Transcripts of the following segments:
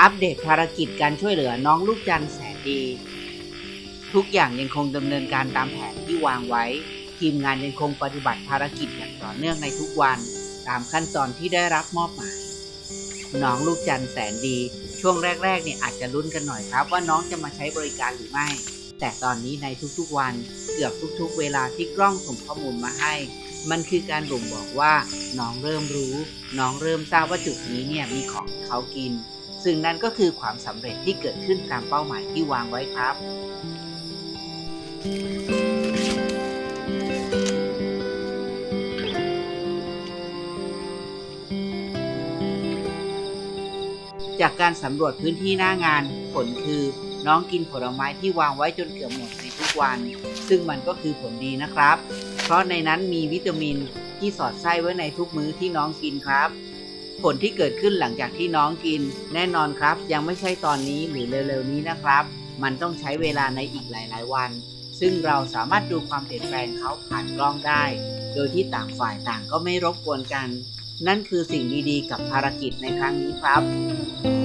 อัปเดตภารกิจการช่วยเหลือน้องลูกจันแสนดี ทุกอย่างยังคงดำเนินการตามแผนที่วางไว้ ทีมงานยังคงปฏิบัติภารกิจอย่างต่อเนื่องในทุกวันตามขั้นตอนที่ได้รับมอบหมาย น้องลูกจันแสนดี ช่วงแรกๆเนี่ยอาจจะลุ้นกันหน่อยครับ ว่าน้องจะมาใช้บริการหรือไม่ แต่ตอนนี้ในทุกๆวันเกือบทุกๆ เวลาที่กล้องส่งข้อมูลมาให้ มันคือการบ่งบอกว่าน้องเริ่มรู้ น้องเริ่มทราบว่าจุดนี้เนี่ยมีของเขากิน ซึ่งนั่นก็คือความสำเร็จที่เกิดขึ้นตามเป้าหมายที่วางไว้ครับ จากการสำรวจพื้นที่หน้างาน ผลคือน้องกินผลไม้ที่วางไว้จนเกือบหมดในทุกวัน ซึ่งมันก็คือผลดีนะครับ เพราะในนั้นมีวิตามินที่สอดไส้ไว้ในทุกมื้อที่น้องกินครับ ผลที่เกิดขึ้นหลังจากที่น้องกิน แน่นอนครับ ยังไม่ใช่ตอนนี้หรือเร็วๆนี้นะครับ มันต้องใช้เวลาในอีกหลาย ๆ วัน ซึ่งเราสามารถดูความเปลี่ยนแปลงเขาผ่านกล้องได้ โดยที่ต่างฝ่ายต่างก็ไม่รบกวนกัน นั่นคือสิ่งดีๆ กับภารกิจในครั้งนี้ครับ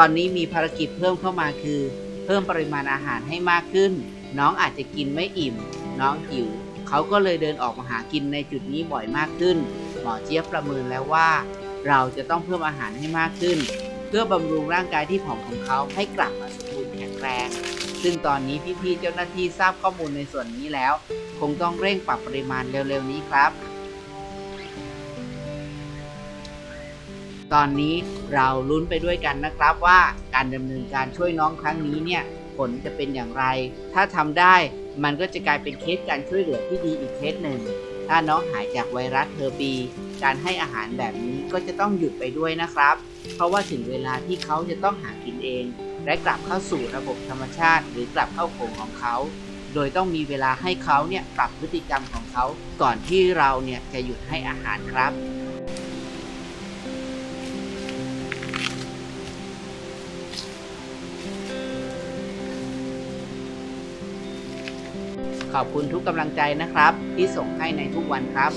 ตอนนี้มีภารกิจเพิ่มเข้ามาคือ เพิ่มปริมาณอาหารให้มากขึ้น น้องอาจจะกินไม่อิ่ม น้องหิวเขาก็เลยเดินออกมาหากินในจุดนี้บ่อยมากขึ้น หมอเจี๊ยบประเมินแล้วว่า เราจะต้องเพิ่มอาหารให้มากขึ้น เพื่อบำรุงร่างกายที่ผอมของเขาให้กลับมาสมบูรณ์แข็งแรง ซึ่งตอนนี้พี่ๆเจ้าหน้าที่ทราบข้อมูลในส่วนนี้แล้ว คงต้องเร่งปรับปริมาณเร็วๆนี้ครับ ตอนนี้เราลุ้นไปด้วยกันนะครับว่าการดำเนินการช่วยน้องครั้งนี้เนี่ยผลจะเป็นอย่างไร ถ้าทำได้มันก็จะกลายเป็นเคสการช่วยเหลือที่ดีอีกเคสหนึ่ง ถ้าน้องหายจากไวรัสเทอร์ปีการให้อาหารแบบนี้ก็จะต้องหยุดไปด้วยนะครับ เพราะว่าถึงเวลาที่เขาจะต้องหากินเอง และกลับเข้าสู่ระบบธรรมชาติ หรือกลับเข้าโขงของเขา โดยต้องมีเวลาให้เขาเนี่ยปรับพฤติกรรมของเขา ก่อนที่เราเนี่ยจะหยุดให้อาหารครับ ขอบคุณทุกกำลังใจนะครับ ที่ส่งให้ในทุกวันครับ